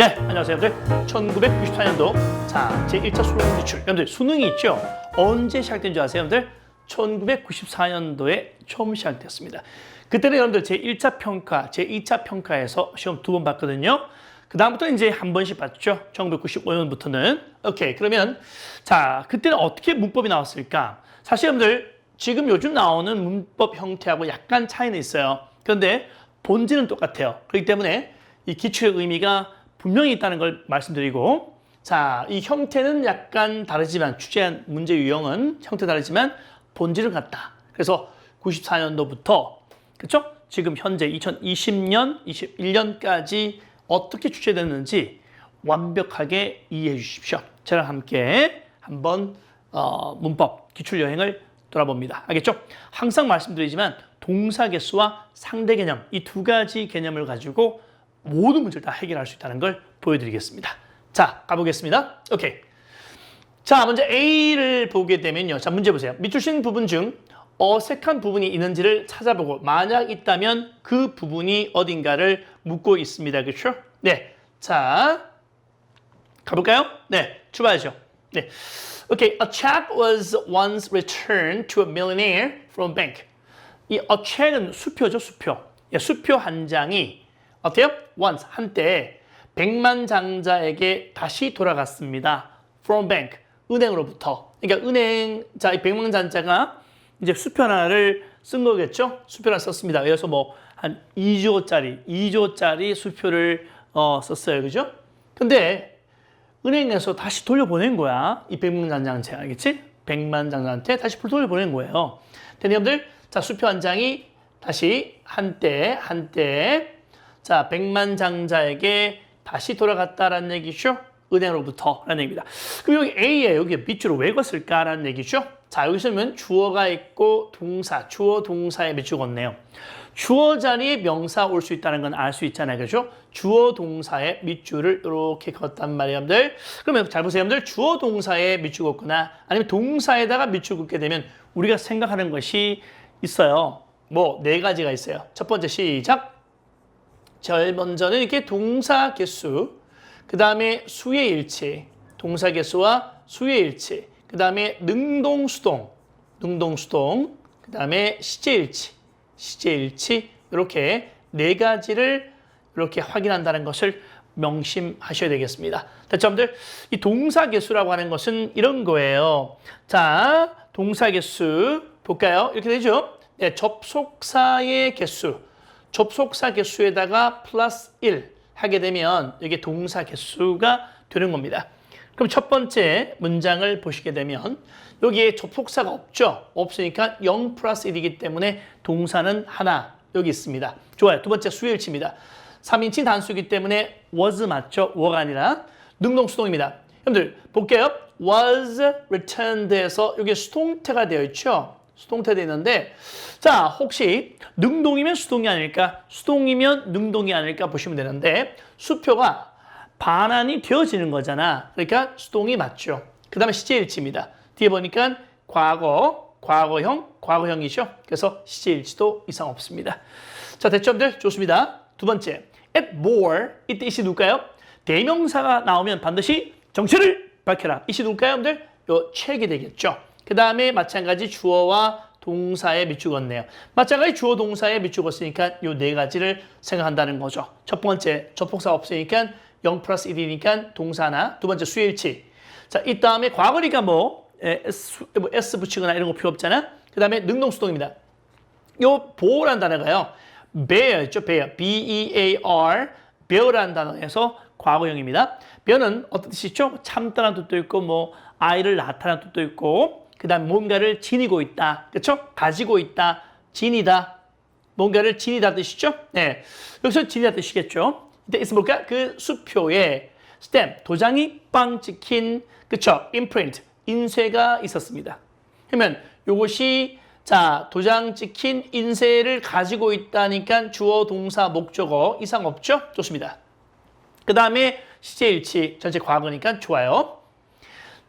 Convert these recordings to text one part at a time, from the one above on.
네, 안녕하세요, 여러분들. 1994년도 자 제1차 수능 기출. 여러분들 수능이 있죠? 언제 시작된 줄 아세요, 여러분들? 1994년도에 처음 시작됐습니다. 그때는 여러분들 제1차 평가, 제2차 평가에서 시험 두 번 봤거든요. 그 다음부터 이제 한 번씩 봤죠. 1995년부터는. 오케이, 그러면 자 그때는 어떻게 문법이 나왔을까? 사실 여러분들 지금 요즘 나오는 문법 형태하고 약간 차이는 있어요. 그런데 본질은 똑같아요. 그렇기 때문에 이 기출의 의미가 분명히 있다는 걸 말씀드리고 자, 이 형태는 약간 다르지만 주제한 문제 유형은 형태 다르지만 본질은 같다. 그래서 94년도부터 그렇죠? 지금 현재 2020년, 21년까지 어떻게 주최됐는지 완벽하게 이해해 주십시오. 저랑 함께 한번 어, 문법 기출 여행을 돌아봅니다. 알겠죠? 항상 말씀드리지만 동사 개수와 상대 개념 이 두 가지 개념을 가지고 모든 문제를 다 해결할 수 있다는 걸 보여드리겠습니다. 자, 가보겠습니다. 오케이. 자, 먼저 A를 보게 되면요. 자, 문제 보세요. 밑줄 친 부분 중 어색한 부분이 있는지를 찾아보고 만약 있다면 그 부분이 어딘가를 묻고 있습니다. 그렇죠? 네. 자, 가볼까요? 네, 출발하죠. 네. Okay, a check was once returned to a millionaire from bank. 이 a check은 수표죠, 수표. 예, 수표 한 장이 어때요? once 한때 백만 장자에게 다시 돌아갔습니다. from bank 은행으로부터. 그러니까 은행 자, 이 백만 장자가 이제 수표 하나를 쓴 거겠죠? 수표를 썼습니다. 그래서 뭐 한 2조짜리, 2조짜리 수표를 어, 썼어요. 그죠? 근데 은행에서 다시 돌려보낸 거야. 이 백만 장자한테 알겠지? 백만 장자한테 다시 돌려보낸 거예요. 여러분들 자 수표 한 장이 다시 한때 한때 자 백만장자에게 다시 돌아갔다라는 얘기죠. 은행으로부터 라는 얘기입니다. 그럼 여기 A에 여기 밑줄을 왜 걷을까라는 얘기죠. 자 여기서는 주어가 있고 동사, 주어 동사에 밑줄 걷네요. 주어 자리에 명사 올 수 있다는 건 알 수 있잖아요. 그죠? 주어 동사에 밑줄을 이렇게 걷단 말이에요, 여러분들. 그러면 잘 보세요, 여러분들. 주어 동사에 밑줄 걷거나 아니면 동사에다가 밑줄 걷게 되면 우리가 생각하는 것이 있어요. 뭐 네 가지가 있어요. 첫 번째 시작. 제일 먼저는 이렇게 동사 개수, 그 다음에 수의 일치, 동사 개수와 수의 일치, 그 다음에 능동 수동, 능동 수동, 그 다음에 시제 일치, 시제 일치 이렇게 네 가지를 이렇게 확인한다는 것을 명심하셔야 되겠습니다. 됐죠, 여러분들? 이 동사 개수라고 하는 것은 이런 거예요. 자, 동사 개수 볼까요? 이렇게 되죠? 네, 접속사의 개수. 접속사 개수에다가 플러스 1 하게 되면 이게 동사 개수가 되는 겁니다. 그럼 첫 번째 문장을 보시게 되면 여기에 접속사가 없죠? 없으니까 0 플러스 1이기 때문에 동사는 하나 여기 있습니다. 좋아요. 두 번째 수일치입니다. 3인칭 단수이기 때문에 was 맞죠? were 아니라 능동수동입니다. 여러분들 볼게요. was returned에서 여기 수동태가 되어 있죠? 수동태 되어 있는데 자 혹시 능동이면 수동이 아닐까? 수동이면 능동이 아닐까 보시면 되는데 수표가 반환이 되어지는 거잖아. 그러니까 수동이 맞죠. 그 다음에 시제일치입니다. 뒤에 보니까 과거, 과거형, 과거형이죠. 그래서 시제일치도 이상 없습니다. 자, 대점들 좋습니다. 두 번째, at more 이때 이 시 누굴까요? 대명사가 나오면 반드시 정체를 밝혀라. 이 시 누굴까요, 여러분들? 요 책이 되겠죠. 그 다음에 마찬가지 주어와 동사에 걷네요. 마찬가지 주어 동사에 밑줄 걷으니까 요 네 가지를 생각한다는 거죠. 첫 번째, 접속사 없으니까 0 플러스 1이니까 동사나 두 번째 수일치. 자, 이 다음에 과거니까 뭐 S, 뭐 S 붙이거나 이런 거 필요 없잖아. 그 다음에 능동수동입니다. 요 보호란 단어가요. bear 있죠, bear. B-E-A-R, bear라는 단어에서 과거형입니다. bear는 어떤 뜻이 있죠? 참다라는 뜻도 있고, 뭐, 아이를 낳다라는 뜻도 있고, 그 다음 뭔가를 지니고 있다. 그렇죠? 가지고 있다. 지니다. 뭔가를 지니다 뜻이죠? 네. 여기서 지니다 뜻이겠죠? 이때 있어 볼까? 그 수표에 스탬, 도장이 빵 찍힌, 그쵸? imprint, 인쇄가 있었습니다. 그러면 요것이 자, 도장 찍힌 인쇄를 가지고 있다니까 주어, 동사, 목적어 이상 없죠? 좋습니다. 그 다음에 시제일치 전체 과거니까 좋아요.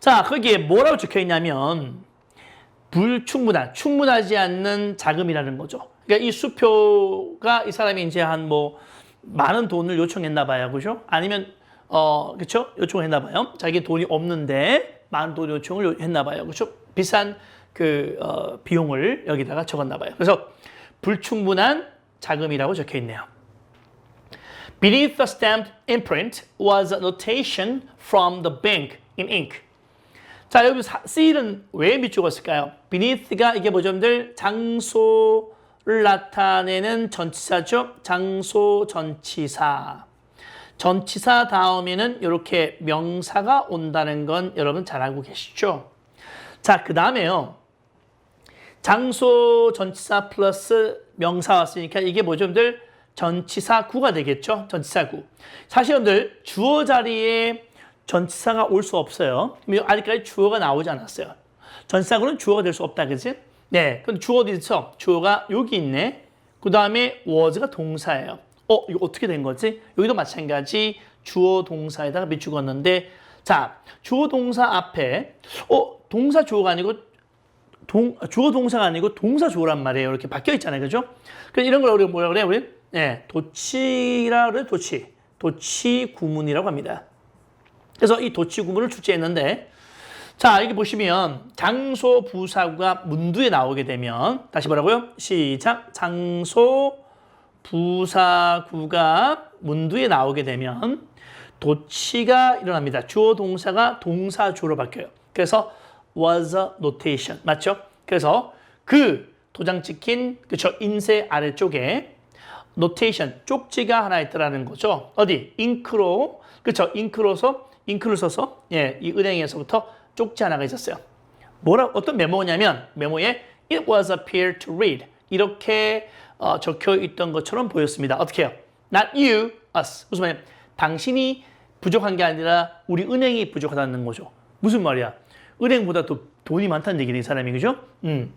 자, 거기에 뭐라고 적혀 있냐면 불충분한, 충분하지 않는 자금이라는 거죠. 그러니까 이 수표가 이 사람이 이제 한 뭐 많은 돈을 요청했나 봐요. 그죠? 아니면 어, 그쵸? 요청을 했나 봐요. 자기 돈이 없는데 많은 돈 요청을 했나 봐요. 그쵸? 비싼 그 어, 비용을 여기다가 적었나 봐요. 그래서 불충분한 자금이라고 적혀 있네요. Beneath the stamped imprint was a notation from the bank in ink. 자, 여기 C는 왜 밑줄었을까요? beneath가 이게 뭐죠, 여러분들? 장소를 나타내는 전치사죠. 장소 전치사. 전치사 다음에는 이렇게 명사가 온다는 건 여러분 잘 알고 계시죠? 자, 그 다음에요. 장소 전치사 플러스 명사 왔으니까 이게 뭐죠, 여러분들? 전치사 구가 되겠죠? 전치사 구. 사실 여러분들 주어 자리에 전치사가 올 수 없어요. 아직까지 주어가 나오지 않았어요. 전치사 구는 주어가 될 수 없다, 그지? 네. 근데 주어 어디 있어? 주어가 여기 있네. 그 다음에 was가 동사예요. 어, 이거 어떻게 된 거지? 여기도 마찬가지 주어 동사에다가 밑죽었는데 자, 주어 동사 앞에 어, 동사 주어가 아니고 동, 주어 동사가 아니고 동사 주어란 말이에요. 이렇게 바뀌어 있잖아요. 그죠? 그래서 이런 걸 우리가 뭐라 그래요? 우리 네, 도치라 그래 도치. 도치 구문이라고 합니다. 그래서 이 도치 구문을 출제했는데 자, 여기 보시면 장소 부사구가 문두에 나오게 되면 다시 뭐라고요? 시작. 장소 부사구가 문두에 나오게 되면 도치가 일어납니다. 주어 동사가 동사 주어로 바뀌어요. 그래서 was a notation. 맞죠? 그래서 그 도장 찍힌 그쵸 인쇄 아래쪽에 notation 쪽지가 하나 있더라는 거죠. 어디? 잉크로 그쵸 잉크로서 잉크를 써서 예, 이 은행에서부터 쪽지 하나가 있었어요. 뭐라 어떤 메모냐면 메모에 it was a peer to read 이렇게 어, 적혀 있던 것처럼 보였습니다. 어떻게 해요? Not you, us. 무슨 말이야? 당신이 부족한 게 아니라 우리 은행이 부족하다는 거죠. 무슨 말이야? 은행보다 더 돈이 많다는 얘기네, 이 사람이. 그죠? 음.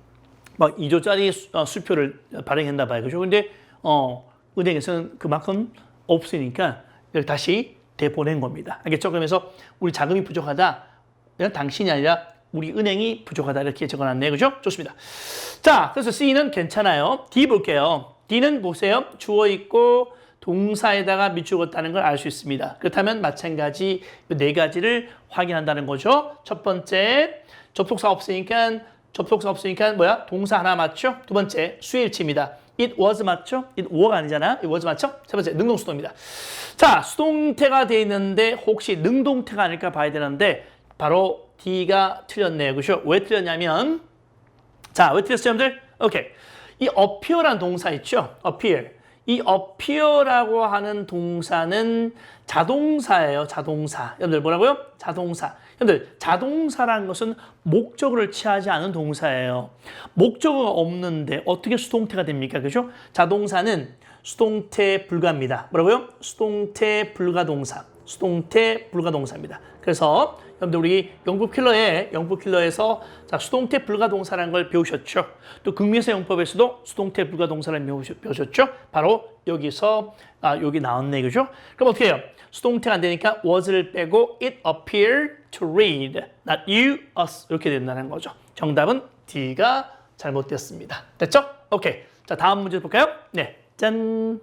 막 2조짜리 수, 어, 수표를 발행했나 봐요. 그죠? 근데, 어, 은행에서는 그만큼 없으니까 다시 대보낸 겁니다. 알겠죠? 그러면서 우리 자금이 부족하다. 당신이 아니라 우리 은행이 부족하다. 이렇게 적어놨네요. 그죠? 좋습니다. 자, 그래서 C는 괜찮아요. D 볼게요. D는 보세요. 주어 있고 동사에다가 밑죽었다는 걸 알 수 있습니다. 그렇다면 마찬가지 이네 가지를 확인한다는 거죠. 첫 번째, 접속사 없으니까 접속사 없으니까 뭐야? 동사 하나 맞죠? 두 번째, 수일치입니다. It was 맞죠? It were가 아니잖아. It was 맞죠? 세 번째, 능동수동입니다. 자, 수동태가 돼 있는데 혹시 능동태가 아닐까 봐야 되는데 바로 D가 틀렸네요. 그죠? 왜 틀렸냐면 자, 왜 틀렸어요, 여러분들? 오케이. 이 appear란 동사 있죠? appear. 이 appear라고 하는 동사는 자동사예요. 자동사. 여러분들 뭐라고요? 자동사. 여러분들 자동사라는 것은 목적어를 취하지 않은 동사예요. 목적어가 없는데 어떻게 수동태가 됩니까? 그죠? 자동사는 수동태 불가입니다. 뭐라고요? 수동태 불가 동사. 수동태 불가동사입니다. 그래서 여러분들 우리 영국 킬러에 영국 킬러에서 자, 수동태 불가동사라는 걸 배우셨죠. 또 극미세 용법에서도 수동태 불가동사를 배우셨죠. 바로 여기서 아, 여기 나왔네 그죠? 그럼 어떻게 해요? 수동태가 안 되니까 was를 빼고 it appeared to read, not you, us 이렇게 된다는 거죠. 정답은 D가 잘못됐습니다. 됐죠? 오케이. 자 다음 문제 볼까요? 네, 짠.